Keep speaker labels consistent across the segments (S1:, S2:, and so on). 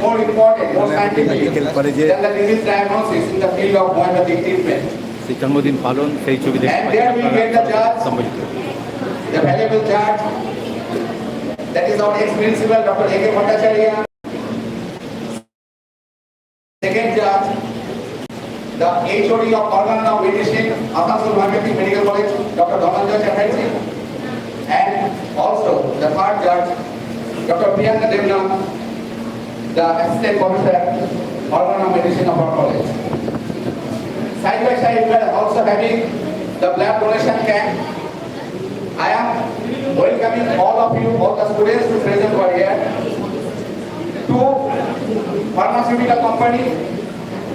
S1: more important, more scientific
S2: medical কলেজে
S1: than the disease diagnosis in the field of homeopathic treatment.
S2: সেই জন্মদিন পালন সেই ছবি দেখতে
S1: And
S2: পাচ্ছি
S1: there we get the
S2: আপনারা
S1: judge.
S2: সম্মিলিত
S1: The valuable judge, that is our ex-principal, Dr. A.K. Bhattacharya. Second judge, the HOD of Organ of Medicine, Asansol Homeopathic Medical College, Dr. Dhananjay Chatterjee. And also the third judge, Dr. Priyanka Devna, the Organ of Medicine of our college. Side by side, we are also having the blood donation camp. I am welcoming all of you, all the students who present over here to pharmaceutical company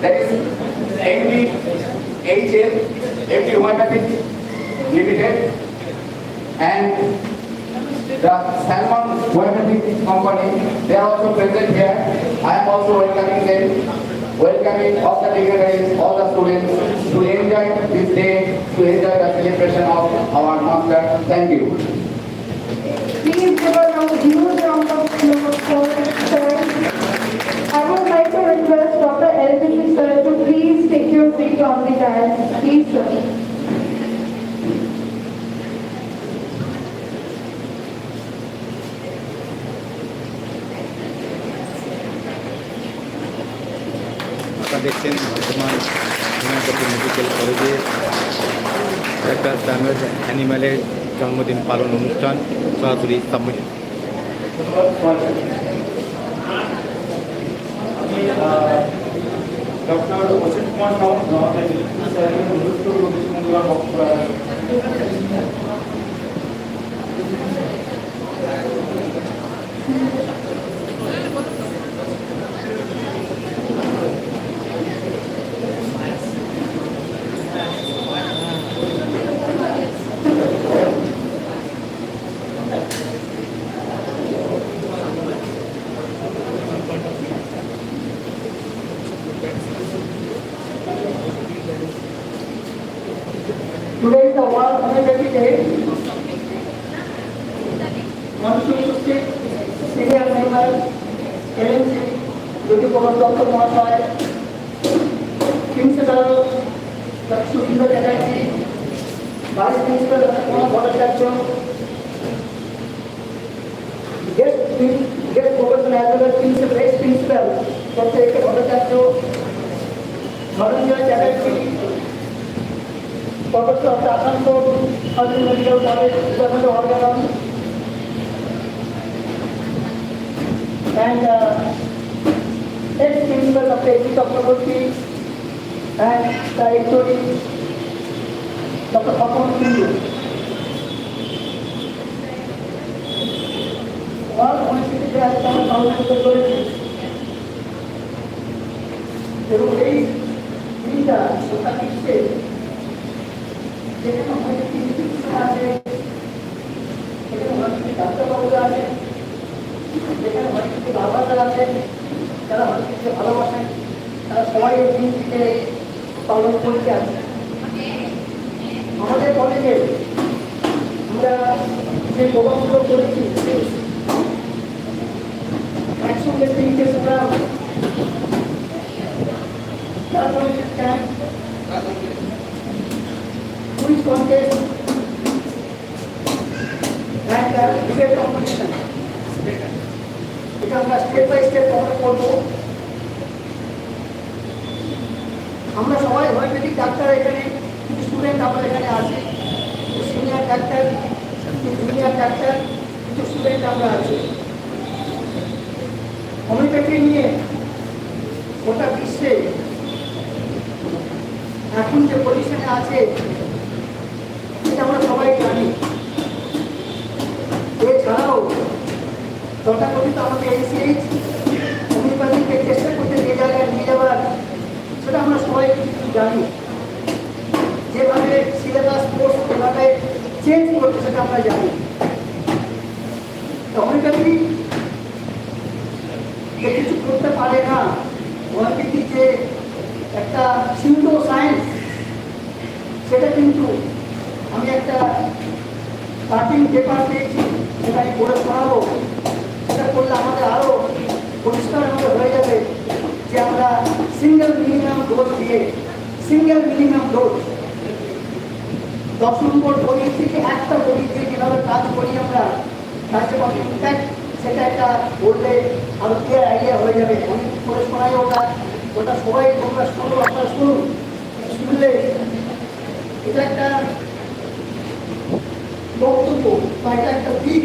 S1: that is AD, HL, FD Homeopathic Limited and the Salmon Homeopathic Company, they are also present here. I am also welcoming them, welcoming all the dignitaries, all the students to enjoy this day, to enjoy the celebration of our master. Thank you.
S3: Please give a of applause. I would like to request Dr. LBC sir to please take your seat on the dais. Please, sir.
S2: দেখছেন বর্তমান homeopathy medical কলেজে একটা Samuel অ্যানিম্যালের জন্মদিন পালন অনুষ্ঠান সরাসরি সম্মিলিত
S4: doctor Asit Kumar Sau অনুরোধ করব বক্তব্য যদি কোনো ডক্টর মহাশয় principal doctor Sundar Chatterjee vice principal doctor Kumar Bhattacharya guest guest professor as well principal ex principal doctor A K Bhattacharya Dhananjay Chatterjee Professor of Asansol Army Medical College, Department of Organon. And uh, AG Chakraborty and the Dr. Papan Kundu. All পরিস্থিতিতে আজকে আমরা সংগঠিত করেছি এবং এই দিনটা গোটা বিশ্বে যেখানে অনেক চিকিৎসা আছে সেখানে অনেক ডাক্তারবাবুরা আছে, যেখানে অনেক বাবারা আছেন যারা কিছু ভালোবাসেন তারা সবাই এই দিনটিকে পালন করতে আছে আমাদের কলেজে আমরা যে প্রোগ্রামগুলো করেছি একসঙ্গে তিনটে প্রোগ্রাম তারপরে ক্যাম্প uh, debate competition. এটা আমরা স্টেপ বাই স্টেপ কভার করব। আমরা সবাই হোমিওপ্যাথিক ডাক্তার এখানে স্টুডেন্ট আমরা এখানে আছি সিনিয়র ডাক্তার জুনিয়র ডাক্তার, কিছু স্টুডেন্ট আমরা আছি। হোমিওপ্যাথি নিয়ে গোটা বিশ্বে এখন যে পজিশনে আছে, এটা আমরা সবাই জানি। এছাড়াও তথাকথিত আমাদের এনসিএইচ হোমিওপ্যাথিকে চেষ্টা করতে যে জায়গায় নিয়ে সেটা আমরা সবাই জানি। যেভাবে সিলেবাস কোর্স যেভাবে চেঞ্জ করতে সেটা আমরা জানি তো হোমিওপ্যাথি যে কিছু করতে পারে না হোমিওপ্যাথি যে একটা সিউডো সায়েন্স সেটা কিন্তু আমি একটা কাটিং পেপার পেয়েছি সেটা আমি পড়ে শোনাবো সেটা করলে আমাদের আরও পরিষ্কার আমাদের হয়ে যাবে যে আমরা সিঙ্গেল মিনিমাম ডোজ দিয়ে সিঙ্গেল মিনিমাম ডোজ দশ নম্বর বই থেকে একটা বই দিয়ে যেভাবে কাজ করি আমরা তার যে কত ইম্প্যাক্ট সেটা একটা বললে আরও ক্লিয়ার আইডিয়া হয়ে যাবে। অনেক করে শোনাই ওটা ওটা সবাই তোমরা শোনো, আপনারা শুনুন। শুনলে এটা একটা বক্তব্য বা এটা একটা দিক।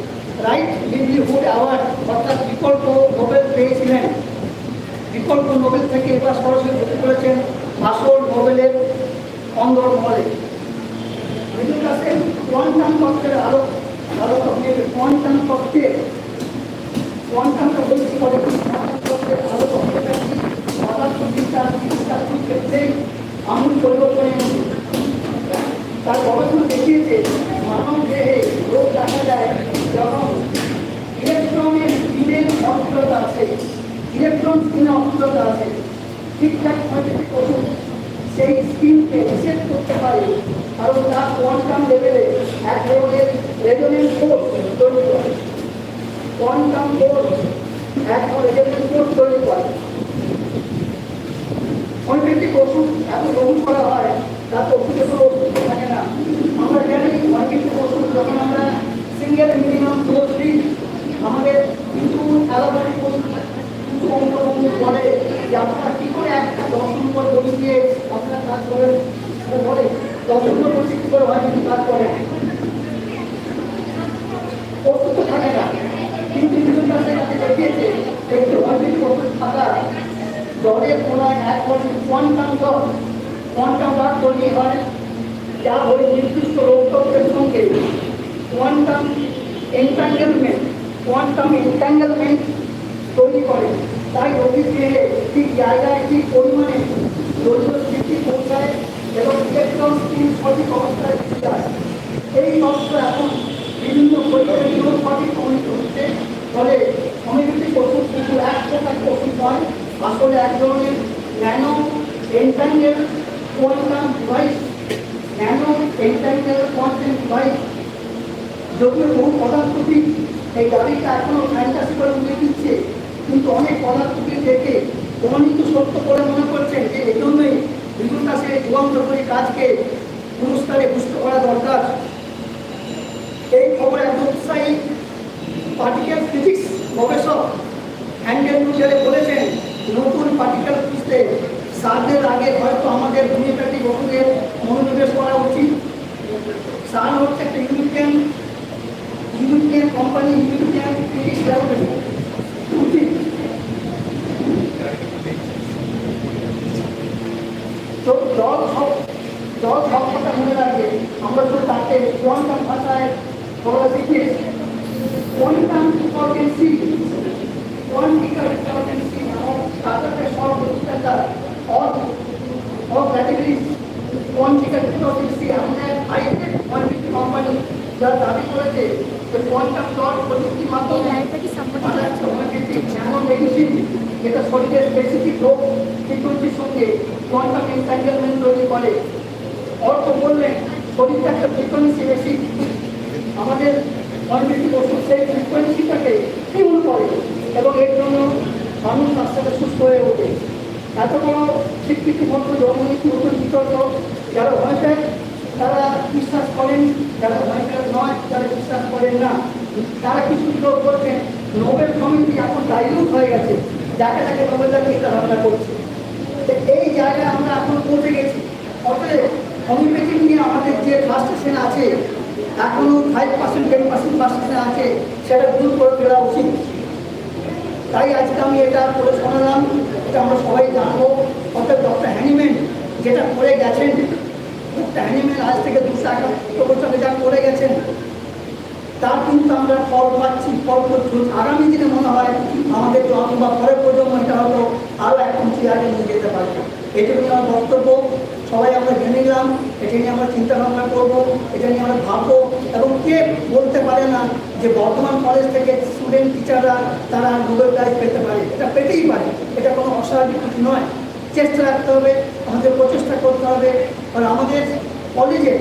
S4: রাইট লিভলিহুড অ্যাওয়ার্ড, অর্থাৎ বিকল্প নোবেল পেয়েছিলেন। বিকল্প নোবেল থেকে এবার সরাসরি হতে করেছেন আসল নোবেলের অন্দরমহলে ভিজুলদাসের কোয়ান্টাম তত্ত্বের আলোক আলোক কোয়ান্টাম তত্ত্বের কোয়ান্টাম ক্ষেত্রে আমূল পরিবর্তন তার গবেষণা দেখিয়েছে মানব দেহে রোগ দেখা যায় যখন ইলেকট্রনের স্পিনের অস্থিরতা আছে ইলেকট্রন স্পিনে অস্থিরতা আছে ঠিকঠাক পদ্ধতি ওষুধ সেই স্পিনকে রিসেট করতে পারে কারণ তার কোয়ান্টাম লেভেলে এক ধরনের রেজোনেন্স ফোর্স তৈরি করে কোয়ান্টাম ফোর্স ধরনের রেজোনেন্স তৈরি করে। অনেক ওষুধ এত গ্রহণ করা হয় তাতে ওষুধের কোনো ওষুধ থাকে না আমরা জানি অনেক ওষুধ যখন আমরা সিঙ্গেল মিনিমাম ডোজ দিই আমাদের কিন্তু অ্যালোপ্যাথিক ওষুধ কিছু অঙ্গভঙ্গি বলে যে আপনারা কী করে একটা দশ নম্বর বই দিয়ে আপনারা কাজ করেন সেটা বলে দশ নম্বর বই কী করে হয় কিন্তু কাজ করে ওষুধ তো থাকে না কিন্তু বিভিন্ন কাছে কাছে দেখিয়েছে একটু অনেক ওষুধ থাকা জলের কোনায় এক ধরনের কোয়ান্টাম জল কোয়ান্টাম ডট তৈরি হয় যা ওই নির্দিষ্ট রোগতত্ত্বের সঙ্গে কোয়ান্টাম এন্টাঙ্গেলমেন্ট কোয়ান্টাম এন্টাঙ্গেলমেন্ট তৈরি করে। তাই দেহে ঠিক জায়গায় ঠিক পরিমাণে পৌঁছায় এবং ইলেকট্রন সঠিক অবস্থায় যায়। এই এখন বিভিন্ন পরীক্ষাগুলো সঠিক হচ্ছে ফলে হোমিওপ্যাথিক ওষুধ কিন্তু এক প্রকার আসলে এক ধরনের nano entangle quantum device nano entangle quantum device যদিও বহু পদার্থবিদ এই দাবিটা এখনও ফ্যান্টাসি করে উঠে দিচ্ছে। কিন্তু অনেক পদার্থবিদ দেখে প্রমাণিত সত্য করে মনে করছেন যে এজন্যই বিভিন্ন কাছে যুগান্তরী কাজকে পুরস্কারে পুষ্ট করা দরকার। এই খবর একদম উৎসাহী পার্টিকেল ফিজিক্স গবেষক হ্যান্ডেল রুজারে বলেছেন, নতুন পার্টিকেল খুঁজতে সার্দের আগে হয়তো আমাদের ভূমিকাটি ওষুধের মনোনিবেশ করা উচিত। সার হচ্ছে একটা European company European physics laboratory উচিত তো জল সব জল সব কথা মনে রাখবে আমরা তো তাকে কোয়ান্টাম ভাষায় বলা শিখিয়েছি quantum importancy quantical importancy of starter short distance or or categories quantical importancy আমাদের হাইটেক কোয়ান্টিটি কোম্পানি যা দাবি করেছে যে কোয়ান্টাম ডট প্রযুক্তির মাধ্যমে এমন মেডিসিন যেটা শরীরের স্পেসিফিক রোগ ফ্রিকুয়েন্সির সঙ্গে কোয়ান্টাম এন্টাঙ্গেলমেন্ট তৈরি করে অর্থ বললেন শরীরটা একটা ফ্রিকুয়েন্সি বেশি। আমাদের অনেক ওষুধ সেই ফ্রিকুয়েন্সিটাকে টিউন করে এবং এর জন্য মানুষ আস্তে সুস্থ হয়ে ওঠে। এত বড় স্বীকৃতি মন্ত্র জন্মনীতি নতুন বিতর্ক? যারা ভয়প্যাক তারা বিশ্বাস করেন যারা ভয়প্যাক নয় তারা বিশ্বাস করেন না। তারা কিছু লোক বলছেন, নোবেল কমিটি এখন ডাইলুট হয়ে গেছে। যাকে তাকে নোবেলের চিন্তা ভাবনা করছে। এই জায়গায় আমরা এখন পৌঁছে গেছি। অতএব হোমিওপ্যাথি নিয়ে আমাদের যে ফ্রাস্ট্রেশন আছে এখনও five percent ten percent frustration আছে, সেটা দূর করে ফেলা উচিত। তাই আজকে আমি এটা করে শোনালাম, এটা আমরা সবাই জানব। অর্থাৎ ডক্টর হ্যানিম্যান যেটা করে গেছেন, ডক্টর হ্যানিম্যান আজ থেকে দুশো একাত্তর বছর যা আমরা ফল পাচ্ছি ফল করছি আগামী দিনে মনে হয় আমাদের জন্ম বা পরের প্রজন্ম এটা হয়তো আরও এক উঁচু আগে নিয়ে যেতে পারবে। এটুকু আমার বক্তব্য। সবাই আমরা জেনে নিলাম, এটা নিয়ে আমরা চিন্তা ভাবনা করব, এটা নিয়ে আমরা ভাববো। এবং কে বলতে পারে না যে বর্তমান কলেজ থেকে স্টুডেন্ট টিচাররা তারা নোবেল প্রাইজ পেতে পারে। এটা পেতেই পারে। এটা কোনো অস্বাভাবিক কিছু নয়। চেষ্টা রাখতে হবে, আমাদের প্রচেষ্টা করতে হবে। আর আমাদের কলেজে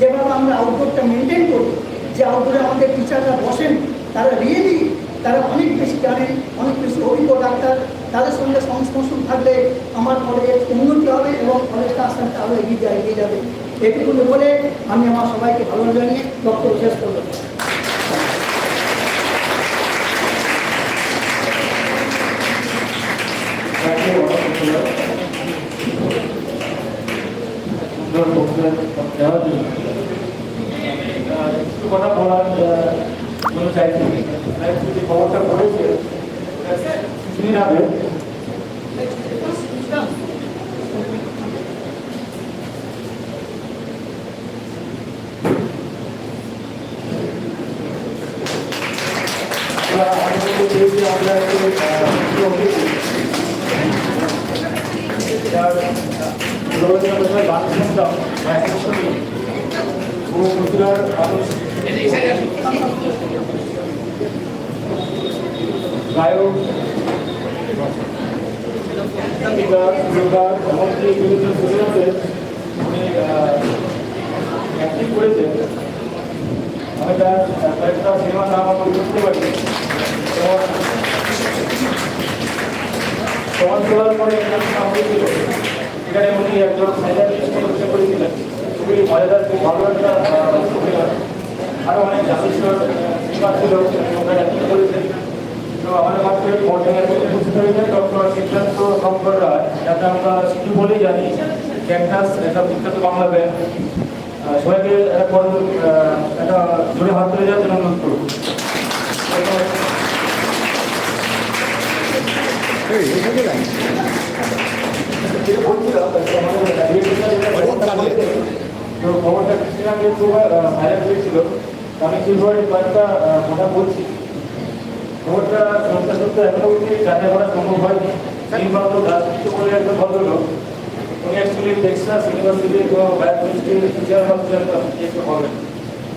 S4: যেভাবে আমরা আউটডোরটা মেনটেন করি যে আউটডোরে আমাদের টিচাররা বসেন, তারা রিয়েলি তারা অনেক বেশি জানেন অনেক বেশি অভিজ্ঞ ডাক্তার। তাদের সঙ্গে সংস্পর্শন থাকলে আমার কলেজের উন্নতি হবে এবং কলেজটা আস্তে আস্তে আরও এগিয়ে যায়, এগিয়ে যাবে। এটুকু বলে আমি আমার সবাইকে ভালো জানিয়ে বক্তব্য শেষ করব।
S5: একটু কথা বলার জন্য চাইছি। যে খবরটা পড়েছে কিছুদিন আগে আমরা আমরা গান শুনতাম একসঙ্গে গায়ক গীতিকার সুরকার এমনকি বিভিন্ন উনি অ্যাক্টিং করেছেন আমি তার কয়েকটা সিনেমার নাম আমরা বুঝতে পারি সমাজ সেবার পরে একটা নাম হয়েছিল এখানে উনি একজন অভিনয় করেছিলেন খুবই মজাদার খুব ভালো একটা আরও অনেক সিনেমা ছিল করেছেন তো আমাদের মাত্র বর্তমানে উপস্থিত হয়েছে ডক্টর সিদ্ধান্ত শঙ্কর রায় যাতে আমরা শুধু বলেই জানি ক্যাকটাস একটা বিখ্যাত বাংলা আহ, সবাইকে একটা একটা জোরে হাত ধরে যাওয়ার জন্য অনুরোধ করব বলছিলাম যে তো খবরটা আগে খুব ভাইরাল হয়েছিল। আমি সেইভাবে কয়েকটা কথা বলছি। খবরটা সত্য সত্য এখনও অবধি যাচাই করা সম্ভব হয়নি। নীলবাবু দাসগুপ্ত বলে একজন ভদ্রলোক, উনি অ্যাকচুয়ালি টেক্সাস ইউনিভার্সিটি এবং বায়োকেমিস্ট্রি টিচার হচ্ছেন হবেন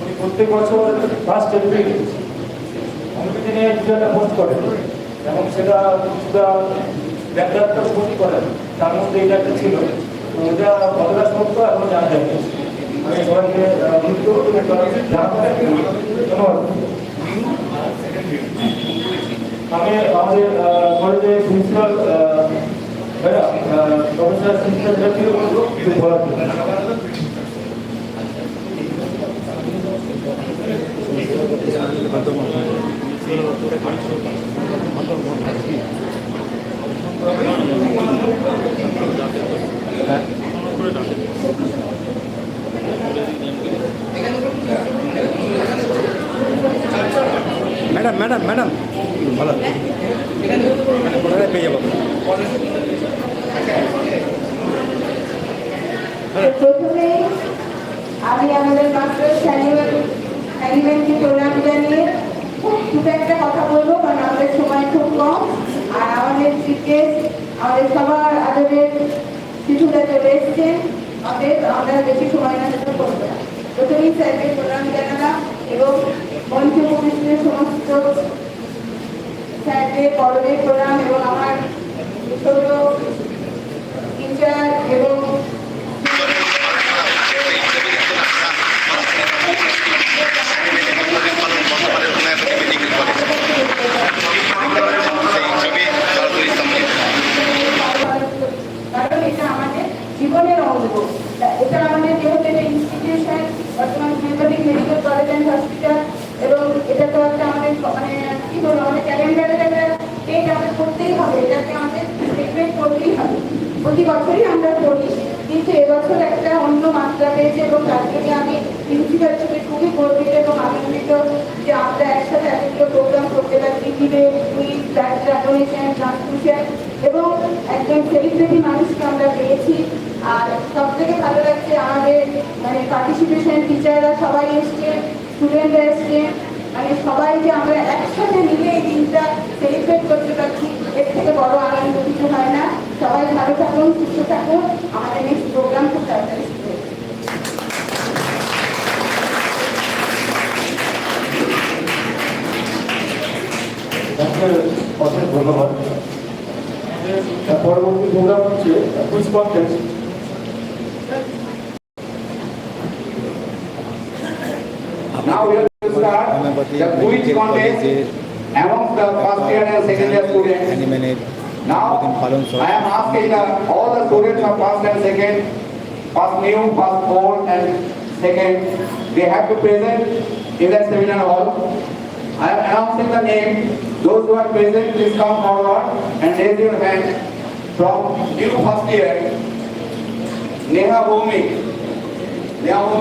S5: উনি প্রত্যেক বছর ফার্স্ট এপ্রিল অনেকে নিয়ে কিছু একটা পোস্ট করেন, এবং সেটা কিছুটা ব্যাকগ্রাউন্ডটা পোস্ট করেন। তার মধ্যে এটা একটা ছিল। ওটা কতটা সত্য এখন জানা যায়নি। আমি সবাইকে আমি আমাদের কলেজে প্রিন্সিপাল প্রফেসর প্রিন্সিপাল কিছু বলার
S2: ম্যাডাম ম্যাডাম ম্যাডাম ভালো কোথায় পেয়ে যাব
S3: প্রথমে আমি আমাদের মাস্টার অ্যানিমেল অ্যানিমেলকে প্রণাম জানিয়ে দুটো একটা কথা বলব কারণ আমাদের সময় খুব কম আর আমাদের চিফগেস্ট আমাদের সবার আদরের শিশুরা চলে এসছেন অতএব আমরা বেশি সময় নষ্ট করব না স্যারকে প্রণাম জানালাম এবং মঞ্চ উপস্থিত সমস্ত স্যারকে বড়দের প্রণাম এবং আমার ছোট টিচার এবং কারণ এটা আমাদের জীবনের অঙ্গ। এটা আমাদের যেহেতু এটা institution medical college and hospital এবং এটা তো একটা আমাদের মানে কি বলব, আমাদের ক্যালেন্ডারের একটা আমাদের করতেই হবে। এটাকে আমাদের ট্রিটমেন্ট করতেই হবে। প্রতি বছরই আমরা করি। কিন্তু এবছর একটা অন্য মাত্রা পেয়েছে এবং তার জন্য আমি প্রিন্সিপাল হিসেবে খুবই গর্বিত এবং আনন্দিত যে আমরা একসাথে এতগুলো প্রোগ্রাম করতে পারছি ডিবেট কুইজ ব্লাড ডোনেশন এবং একজন সেলিব্রিটি মানুষকে আমরা পেয়েছি। আর সব থেকে ভালো লাগছে আমাদের মানে পার্টিসিপেশন টিচাররা সবাই এসছে স্টুডেন্টরা এসছে মানে সবাই যে আমরা একসাথে মিলে এই দিনটা সেলিব্রেট করতে পারছি এর থেকে বড় আনন্দ কিছু হয় না সবাই ভালো থাকুন সুস্থ থাকুন আমাদের নেক্সট প্রোগ্রাম খুব তাড়াতাড়ি
S5: ধন্যবাদ পরবর্তী প্রোগ্রাম হচ্ছে quiz contest
S1: Now we will start the quiz contest amongst the first year and second year students. Now I am asking the, all the students of first and second, first new, first old and second, they have to present in the seminar hall. I am announcing the name. Those who are present, please come forward and raise your hand. From new first year, Neha Bhumi. Neha Bhumi.